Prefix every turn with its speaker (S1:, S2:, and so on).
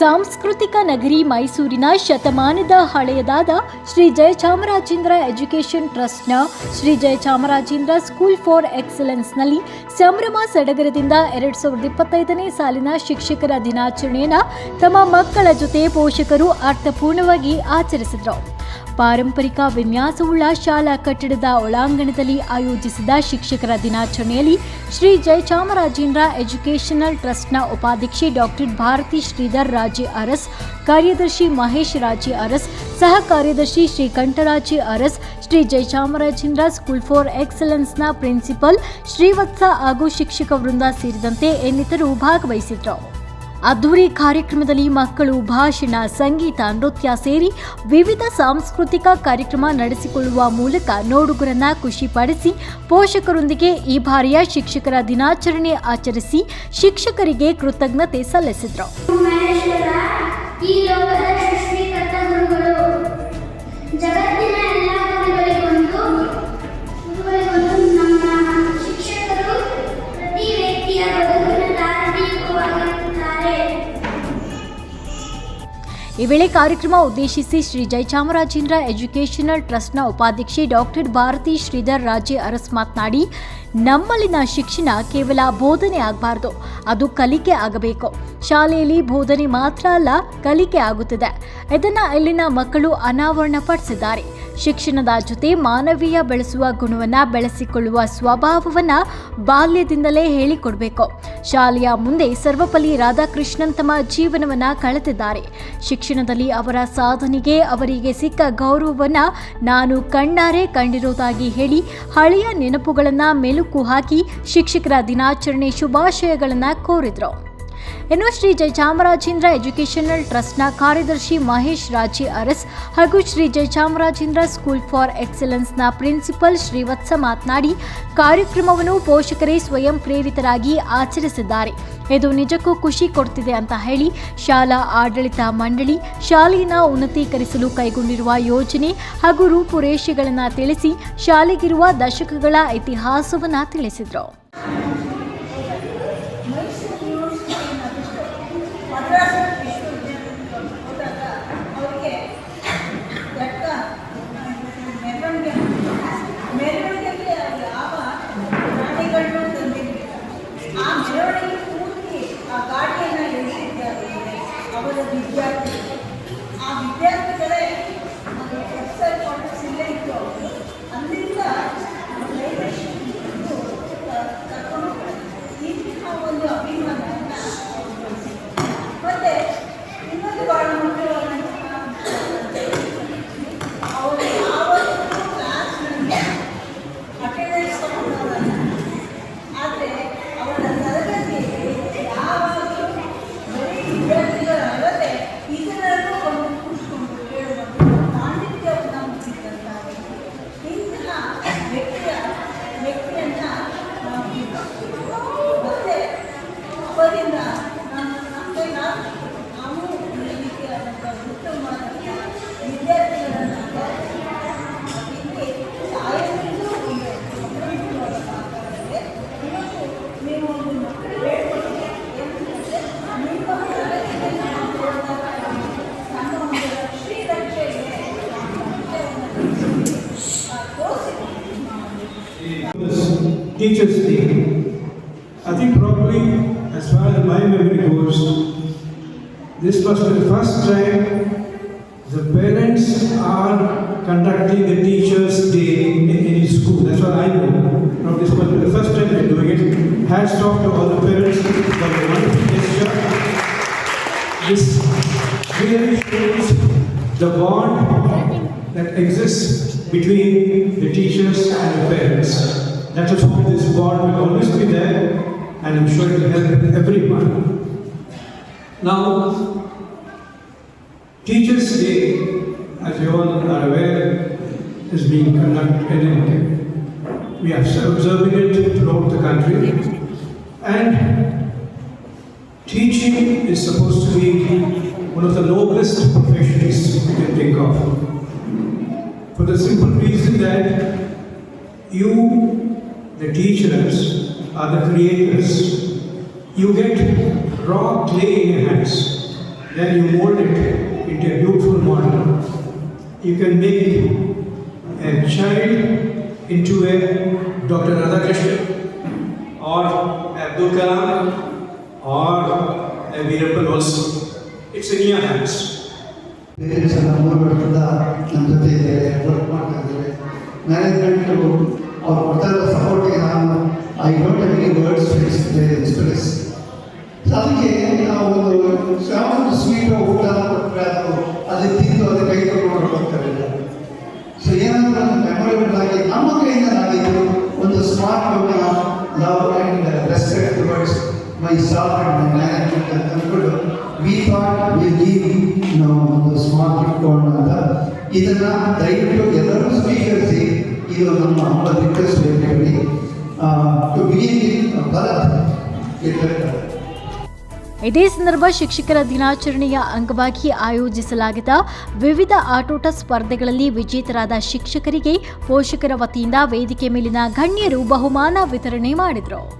S1: ಸಾಂಸ್ಕೃತಿಕ ನಗರಿ ಮೈಸೂರಿನ ಶತಮಾನದ ಹಳೆಯದಾದ ಶ್ರೀ ಜಯಚಾಮರಾಜೇಂದ್ರ ಎಜುಕೇಷನ್ ಟ್ರಸ್ಟ್ನ ಶ್ರೀ ಜಯಚಾಮರಾಜೇಂದ್ರ ಸ್ಕೂಲ್ ಫಾರ್ ಎಕ್ಸಲೆನ್ಸ್ನಲ್ಲಿ ಸಂಭ್ರಮ ಸಡಗರದಿಂದ ಎರಡ್ ಸಾವಿರದ ಇಪ್ಪತ್ತೈದನೇ ಸಾಲಿನ ಶಿಕ್ಷಕರ ದಿನಾಚರಣೆಯನ್ನು ತಮ್ಮ ಮಕ್ಕಳ ಜೊತೆ ಪೋಷಕರು ಅರ್ಥಪೂರ್ಣವಾಗಿ ಆಚರಿಸಿದರು. ಪಾರಂಪರಿಕ ವಿನ್ಯಾಸವುಳ್ಳ ಶಾಲಾ ಕಟ್ಟಡದ ಒಳಾಂಗಣದಲ್ಲಿ ಆಯೋಜಿಸಿದ ಶಿಕ್ಷಕರ ದಿನಾಚರಣೆಯಲ್ಲಿ ಶ್ರೀ ಜಯಚಾಮರಾಜೇಂದ್ರ ಎಜುಕೇಷನಲ್ ಟ್ರಸ್ಟ್ನ ಉಪಾಧ್ಯಕ್ಷೆ ಡಾಕ್ಟರ್ ಭಾರತಿ ಶ್ರೀಧರ್ ರಾಜೆ ಅರಸ್, ಕಾರ್ಯದರ್ಶಿ ಮಹೇಶ್ ರಾಜೆ ಅರಸ್, ಸಹ ಕಾರ್ಯದರ್ಶಿ ಶ್ರೀ ಕಂಠರಾಜೆ ಅರಸ್, ಶ್ರೀ ಜಯಚಾಮರಾಜೇಂದ್ರ ಸ್ಕೂಲ್ ಫಾರ್ ಎಕ್ಸಲೆನ್ಸ್ನ ಪ್ರಿನ್ಸಿಪಲ್ ಶ್ರೀವತ್ಸ ಹಾಗೂ ಶಿಕ್ಷಕ ವೃಂದ ಸೇರಿದಂತೆ ಇನ್ನಿತರು ಭಾಗವಹಿಸಿದ್ರು ಅದ್ದೂರಿ ಕಾರ್ಯಕ್ರಮದಲ್ಲಿ ಮಕ್ಕಳು, ಭಾಷಣ, ಸಂಗೀತ, ನೃತ್ಯ ಸೇರಿ ವಿವಿಧ ಸಾಂಸ್ಕೃತಿಕ ಕಾರ್ಯಕ್ರಮ ನಡೆಸಿಕೊಳ್ಳುವ ಮೂಲಕ ನೋಡುಗರನ್ನ ಖುಷಿಪಡಿಸಿ ಪೋಷಕರೊಂದಿಗೆ ಈ ಬಾರಿಯ ಶಿಕ್ಷಕರ ದಿನಾಚರಣೆ ಆಚರಿಸಿ ಶಿಕ್ಷಕರಿಗೆ ಕೃತಜ್ಞತೆ ಸಲ್ಲಿಸಿದರು.
S2: ಈ
S1: ವೇಳೆ ಕಾರ್ಯಕ್ರಮ ಉದ್ದೇಶಿಸಿ ಶ್ರೀ ಜಯಚಾಮರಾಜೇಂದ್ರ ಎಜುಕೇಷನಲ್ ಟ್ರಸ್ಟ್ನ ಉಪಾಧ್ಯಕ್ಷೆ ಡಾಕ್ಟರ್ ಭಾರತಿ ಶ್ರೀಧರ್ ರಾಜೆ ಅರಸ್ ಮಾತನಾಡಿ, ನಮ್ಮಲ್ಲಿನ ಶಿಕ್ಷಣ ಕೇವಲ ಬೋಧನೆ ಆಗಬಾರ್ದು, ಅದು ಕಲಿಕೆ ಆಗಬೇಕು. ಶಾಲೆಯಲ್ಲಿ ಬೋಧನೆ ಮಾತ್ರ ಅಲ್ಲ, ಕಲಿಕೆ ಆಗುತ್ತದೆ. ಇದನ್ನು ಇಲ್ಲಿನ ಮಕ್ಕಳು ಅನಾವರಣಪಡಿಸಿದ್ದಾರೆ ಶಿಕ್ಷಣದ ಜೊತೆ ಮಾನವೀಯ ಬೆಳೆಸುವ ಗುಣವನ್ನು ಬೆಳೆಸಿಕೊಳ್ಳುವ ಸ್ವಭಾವವನ್ನು ಬಾಲ್ಯದಿಂದಲೇ ಹೇಳಿಕೊಡಬೇಕು. ಶಾಲೆಯ ಮುಂದೆ ಸರ್ವಪಲ್ಲಿ ರಾಧಾಕೃಷ್ಣನ್ ತಮ್ಮ ಜೀವನವನ್ನು ಕಳೆದಿದ್ದಾರೆ. ಶಿಕ್ಷಣದಲ್ಲಿ ಅವರ ಸಾಧನೆಗೆ ಅವರಿಗೆ ಸಿಕ್ಕ ಗೌರವವನ್ನು ನಾನು ಕಣ್ಣಾರೆ ಕಂಡಿರುವುದಾಗಿ ಹೇಳಿ ಹಳೆಯ ನೆನಪುಗಳನ್ನು ಮೆಲುಕು ಹಾಕಿ ಶಿಕ್ಷಕರ ದಿನಾಚರಣೆ ಶುಭಾಶಯಗಳನ್ನು ಕೋರಿದರು. ಇನ್ನು ಶ್ರೀ ಜಯಚಾಮರಾಜೇಂದ್ರ ಎಜುಕೇಷನಲ್ ಟ್ರಸ್ಟ್ನ ಕಾರ್ಯದರ್ಶಿ ಮಹೇಶ್ ರಾಜಿ ಅರಸ್ ಹಾಗೂ ಶ್ರೀ ಜಯಚಾಮರಾಜೇಂದ್ರ ಸ್ಕೂಲ್ ಫಾರ್ ಎಕ್ಸಲೆನ್ಸ್ನ ಪ್ರಿನ್ಸಿಪಲ್ ಶ್ರೀವತ್ಸ ಮಾತನಾಡಿ, ಕಾರ್ಯಕ್ರಮವನ್ನು ಪೋಷಕರೇ ಸ್ವಯಂ ಪ್ರೇರಿತರಾಗಿ ಆಚರಿಸಿದ್ದಾರೆ. ಇದು ನಿಜಕ್ಕೂ ಖುಷಿ ಕೊಡ್ತಿದೆ ಅಂತ ಹೇಳಿ ಶಾಲಾ ಆಡಳಿತ ಮಂಡಳಿ ಶಾಲೆಯನ್ನು ಉನ್ನತೀಕರಿಸಲು ಕೈಗೊಂಡಿರುವ ಯೋಜನೆ ಹಾಗೂ ರೂಪುರೇಷೆಗಳನ್ನು ತಿಳಿಸಿ ಶಾಲೆಗಿರುವ ದಶಕಗಳ ಇತಿಹಾಸವನ್ನು ತಿಳಿಸಿದರು.
S3: Gracias. ಅವರಿಂದ ನಮ್ಮ ನಮಗೆ ನಾವು ಈ ರೀತಿಯಾದಂಥ ಉತ್ತಮವಾದಂಥ ವಿದ್ಯಾರ್ಥಿಗಳನ್ನು ಇಲ್ಲಿ ತಾಯಂದಿರಿಗೂ ಒಂದು ಅಪರಿಮಿತವಾದ ಪಾತ್ರ ಇದೆ. ಇವತ್ತು ನೀವು ಒಂದು ಮಕ್ಕಳು ಹೇಳ್ಕೊಟ್ಟಿದ್ದೀರಿ ಏನಂತಂದ್ರೆ ನಿಮ್ಮ ತರಗತಿಯಲ್ಲಿ ನಾವು ಹೋದಾಗ ನಮ್ಮ ಒಂದು ಶ್ರೀರಕ್ಷೆ ಇದೆ ತೋರಿಸಿದ್ದೀವಿ
S4: Teachers Day. I think probably, as far as my memory goes, this was the first time the parents are conducting the Teachers Day in any school. That's what I know. Now, this was the first time they're doing it. Hats off to all the parents for the wonderful gesture. This really shows the bond that exists between the teachers and the parents. That is hope this bond will always be there, and I'm sure it will help everyone. Now, Teachers' Day, as you all are aware, is being conducted in we are observing it throughout the country, and teaching is supposed to be one of the noblest professions you can think of. For the simple reason that you, the teachers, are the creators. You get raw clay in your hands then you mold it into a beautiful model. You can make a child into a Dr. Radhakrishnan or Abdul Kalam or a Veerappan also. It's in your hands.
S5: Parents ಎಲ್ಲ ಮೂರು ವರ್ಷದಿಂದ ನಮ್ಮ ಜೊತೆ ಇದ್ದಾರೆ work ಮಾಡ್ತಾ ಇದ್ದಾರೆ management ಅವ್ರು ಕೊಡ್ತಾ ಇರೋ ಸಪೋರ್ಟಿಗೆ ನಾನು I don't have any words express ಅದಕ್ಕೆ ನಾವು ಒಂದು ಸ್ವೀಟ್ ಊಟ ಅದು ಅದು ತಿಂದು ಅದು ಕೈ ತಗೊಂಡು ಹೋಗ್ತಾರೆ ಸೊ ಏನಾದರೂ ಮೆಮೊರೇಬಲ್ ಆಗಿ, ನಮ್ಮ ಕೈಯಿಂದ ನಾವಿದ್ದು ಒಂದು smart love and respect towards my staff and my management ಅಂತ ಅಂದ್ಕೊಂಡು ವಿ ಥಾಟ್ ವಿ ಲೀವ್ ನಾವು ಒಂದು ಸ್ಮಾರ್ಟ್ ಗಿಫ್ಟ್ ಅಂತ. ಇದನ್ನು ದಯವಿಟ್ಟು ಎಲ್ಲರೂ ಸ್ವೀಕರಿಸಿ. ಇದು ನಮ್ಮ ರಿಕ್ವೆಸ್ಟ್ ಹೇಳಿ
S1: ಇದೇ ಸಂದರ್ಭ ಶಿಕ್ಷಕರ ದಿನಾಚರಣೆಯ ಅಂಗವಾಗಿ ಆಯೋಜಿಸಲಾಗಿದ್ದ ವಿವಿಧ ಆಟೋಟ ಸ್ಪರ್ಧೆಗಳಲ್ಲಿ ವಿಜೇತರಾದ ಶಿಕ್ಷಕರಿಗೆ ಪೋಷಕರ ವತಿಯಿಂದ ವೇದಿಕೆ ಮೇಲಿನ ಗಣ್ಯರು ಬಹುಮಾನ ವಿತರಣೆ ಮಾಡಿದರು.